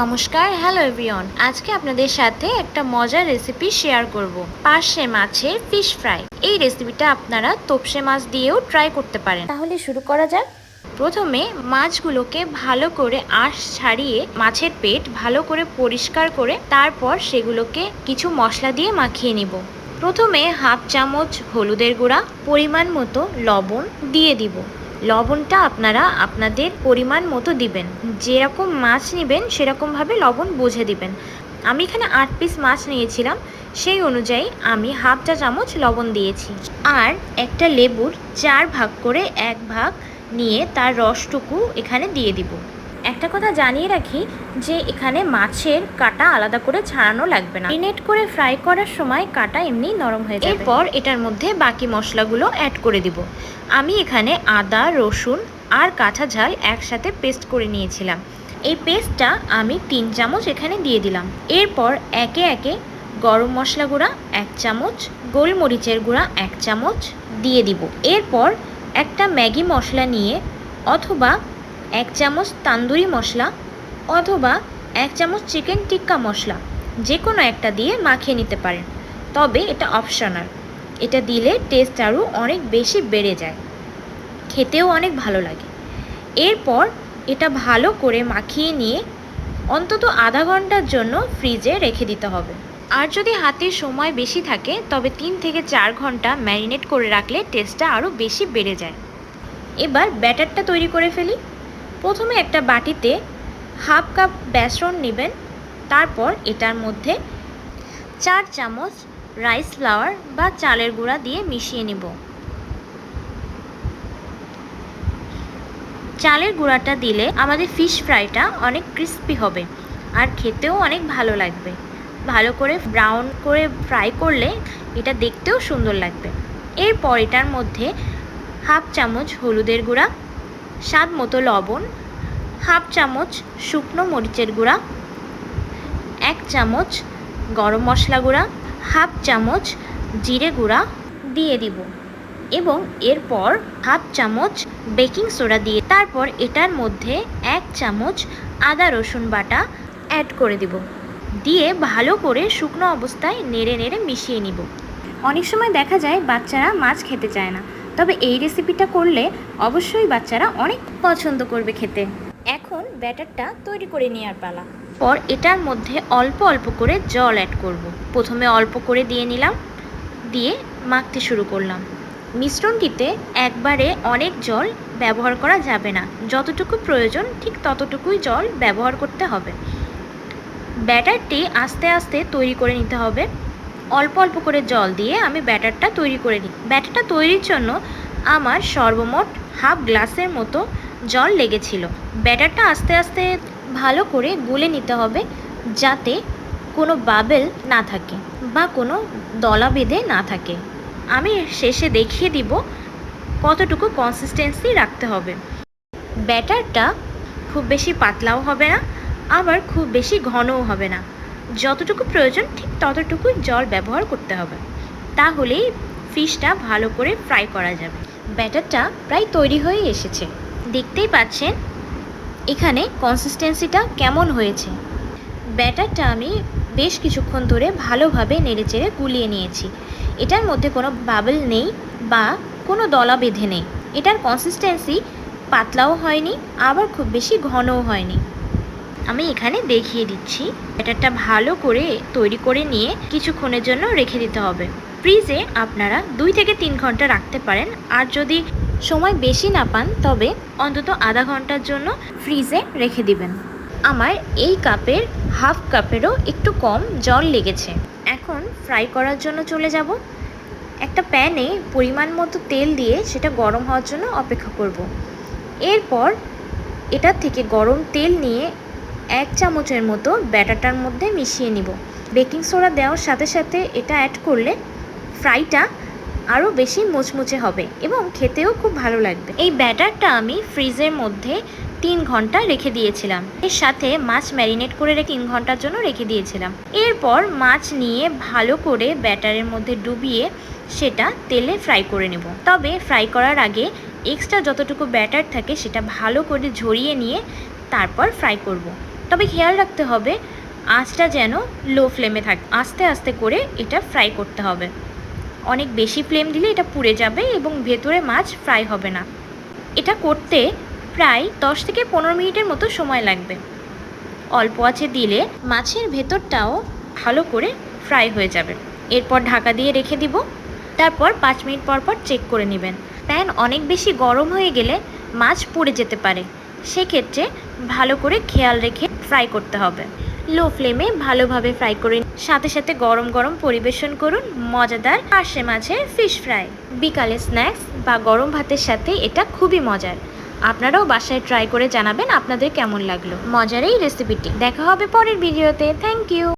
নমস্কার hello everyone আজকে আপনাদের সাথে একটা মজার রেসিপি শেয়ার করব। পার্শে মাছের ফিশ ফ্রাই এই রেসিপিটা আপনারা তোপসে মাছ দিয়েও ট্রাই করতে পারেন। তাহলে শুরু করা যাক। প্রথমে মাছগুলোকে ভালো করে আঁশ ছাড়িয়ে মাছের পেট ভালো করে পরিষ্কার করে তারপর সেগুলোকে কিছু মশলা দিয়ে মাখিয়ে নিব। প্রথমে হাফ চামচ হলুদের গুঁড়া, পরিমাণ মতো লবণ দিয়ে দিব। লবণটা আপনারা আপনাদের পরিমাণ মতো দিবেন। যেরকম মাছ নেবেন, সেরকমভাবে লবণ বুঝে দিবেন। আমি এখানে আট পিস মাছ নিয়েছিলাম, সেই অনুযায়ী আমি হাফ চা চামচ লবণ দিয়েছি। আর একটা লেবুর চার ভাগ করে এক ভাগ নিয়ে তার রসটুকু এখানে দিয়ে দিব। একটা কথা জানিয়ে রাখি যে এখানে মাছের কাটা আলাদা করে ছাড়ানো লাগবে না। মেরিনেট করে ফ্রাই করার সময় কাটা এমনি নরম হয়ে যাবে। এরপর এটার মধ্যে বাকি মশলাগুলো অ্যাড করে দিব। আমি এখানে আদা, রসুন আর কাঁচা ঝাল একসাথে পেস্ট করে নিয়েছিলাম। এই পেস্টটা আমি তিন চামচ এখানে দিয়ে দিলাম। এরপর একে একে গরম মশলা গুঁড়া এক চামচ, গোলমরিচের গুঁড়া এক চামচ দিয়ে দিব। এরপর একটা ম্যাগি মশলা নিয়ে অথবা এক চামচ তান্দুরি মশলা অথবা এক চামচ চিকেন টিক্কা মশলা যে কোনো একটা দিয়ে মাখিয়ে নিতে পারেন। তবে এটা অপশনাল। এটা দিলে টেস্ট আরও অনেক বেশি বেড়ে যায়। খেতেও অনেক ভালো লাগে। এরপর এটা ভালো করে মাখিয়ে নিয়ে অন্তত আধা ঘণ্টার জন্য ফ্রিজে রেখে দিতে হবে। আর যদি হাতে সময় বেশি থাকে, তবে তিন থেকে চার ঘণ্টা ম্যারিনেট করে রাখলে টেস্টটা আরও বেশি বেড়ে যায়। এবার ব্যাটারটা তৈরি করে ফেলি। প্রথমে একটা বাটিতে হাফ কাপ বেসন নেবেন, তারপর এটার মধ্যে চার চামচ রাইস ফ্লাওয়ার বা চালের গুঁড়া দিয়ে মিশিয়ে নেব। চালের গুঁড়াটা দিলে আমাদের ফিশ ফ্রাইটা অনেক ক্রিস্পি হবে আর খেতেও অনেক ভালো লাগবে। ভালো করে ব্রাউন করে ফ্রাই করলে এটা দেখতেও সুন্দর লাগবে। এরপর এটার মধ্যে হাফ চামচ হলুদের গুঁড়া স্বাদ মতো লবণ, হাফ চামচ শুকনো মরিচের গুঁড়া, এক চামচ গরম মশলা গুঁড়া, হাফ চামচ জিরে গুঁড়া দিয়ে দিব এবং এরপর হাফ চামচ বেকিং সোডা দিয়ে তারপর এটার মধ্যে এক চামচ আদা রসুন বাটা অ্যাড করে দিব। দিয়ে ভালো করে শুকনো অবস্থায় নেড়ে নেড়ে মিশিয়ে নিব। অনেক সময় দেখা যায় বাচ্চারা মাছ খেতে চায় না। তবে এই রেসিপিটা করলে অবশ্যই বাচ্চারা অনেক পছন্দ করবে খেতে। এখন ব্যাটারটা তৈরি করে নেওয়ার পালা। পর এটার মধ্যে অল্প অল্প করে জল অ্যাড করব। প্রথমে অল্প করে দিয়ে নিলাম, দিয়ে মাখতে শুরু করলাম। মিশ্রণটিতে একবারে অনেক জল ব্যবহার করা যাবে না। যতটুকু প্রয়োজন ঠিক ততটুকুই জল ব্যবহার করতে হবে। ব্যাটারটি আস্তে আস্তে তৈরি করে নিতে হবে। অল্প অল্প করে জল দিয়ে আমি ব্যাটারটা তৈরি করে নিই। ব্যাটারটা তৈরির জন্য আমার সর্বমোট হাফ গ্লাসের মতো জল লেগেছিল। ব্যাটারটা আস্তে আস্তে ভালো করে গুলে নিতে হবে যাতে কোনো বাবেল না থাকে বা কোনো দলা বেঁধে না থাকে। আমি শেষে দেখিয়ে দিব কতটুকু কনসিস্টেন্সি রাখতে হবে। ব্যাটারটা খুব বেশি পাতলাও হবে না, আবার খুব বেশি ঘনও হবে না। যতটুকু প্রয়োজন, ঠিক ততটুকুই জল ব্যবহার করতে হবে। তাহলেই ফিশটা ভালো করে ফ্রাই করা যাবে। ব্যাটারটা প্রায় তৈরি হয়ে এসেছে। দেখতেই পাচ্ছেন এখানে কনসিস্টেন্সিটা কেমন হয়েছে। ব্যাটারটা আমি বেশ কিছুক্ষণ ধরে ভালোভাবে নেড়েচেড়ে গুলিয়ে নিয়েছি। এটার মধ্যে কোনো বাবল নেই বা কোনো দলা বেঁধে নেই। এটার কনসিস্টেন্সি পাতলাও হয়নি, আবার খুব বেশি ঘনও হয়নি। আমি এখানে দেখিয়ে দিচ্ছি। ব্যাটারটা ভালো করে তৈরি করে নিয়ে কিছুক্ষণের জন্য রেখে দিতে হবে। ফ্রিজে আপনারা দুই থেকে তিন ঘণ্টা রাখতে পারেন। আর যদি সময় বেশি না পান, তবে অন্তত আধা ঘণ্টার জন্য ফ্রিজে রেখে দিবেন। আমার এই কাপের হাফ কাপেরও একটু কম জল লেগেছে। এখন ফ্রাই করার জন্য চলে যাব। একটা প্যানে পরিমাণ মতো তেল দিয়ে সেটা গরম হওয়ার জন্য অপেক্ষা করব। এরপর এটার থেকে গরম তেল নিয়ে এক চামচের মতো ব্যাটারটার মধ্যে মিশিয়ে নিব। বেকিং সোডা দেওয়ার সাথে সাথে এটা অ্যাড করলে ফ্রাইটা আরও বেশি মুচমুচে হবে এবং খেতেও খুব ভালো লাগবে। এই ব্যাটারটা আমি ফ্রিজের মধ্যে তিন ঘণ্টা রেখে দিয়েছিলাম। এর সাথে মাছ ম্যারিনেট করে রেখে তিন ঘণ্টার জন্য রেখে দিয়েছিলাম। এরপর মাছ নিয়ে ভালো করে ব্যাটারের মধ্যে ডুবিয়ে সেটা তেলে ফ্রাই করে নেব। তবে ফ্রাই করার আগে এক্সট্রা যতটুকু ব্যাটার থাকে সেটা ভালো করে ঝরিয়ে নিয়ে তারপর ফ্রাই করব। তবে খেয়াল রাখতে হবে, আঁচটা যেন লো ফ্লেমে থাকে, আস্তে আস্তে করে এটা ফ্রাই করতে হবে। অনেক বেশি ফ্লেম দিলে এটা পুড়ে যাবে এবং ভেতরে মাছ ফ্রাই হবে না। এটা করতে প্রায় দশ থেকে পনেরো মিনিটের মতো সময় লাগবে। অল্প আঁচে দিলে মাছের ভেতরটাও ভালো করে ফ্রাই হয়ে যাবে। এরপর ঢাকা দিয়ে রেখে দিব। তারপর পাঁচ মিনিট পর পর চেক করে নেবেন। প্যান অনেক বেশি গরম হয়ে গেলে মাছ পুড়ে যেতে পারে। সেক্ষেত্রে ভালো করে খেয়াল রেখে ফ্রাই করতে হবে। লো ফ্লেমে ভালোভাবে ফ্রাই করে সাথে সাথে গরম গরম পরিবেশন করুন মজাদার পার্শে মাছের ফিশ ফ্রাই। বিকালে স্ন্যাক্স বা গরম ভাতের সাথে এটা খুবই মজার। আপনারাও বাসায় ট্রাই করে জানাবেন আপনাদের কেমন লাগল। মজার এই রেসিপিটি। দেখা হবে পরের ভিডিওতে। Thank you.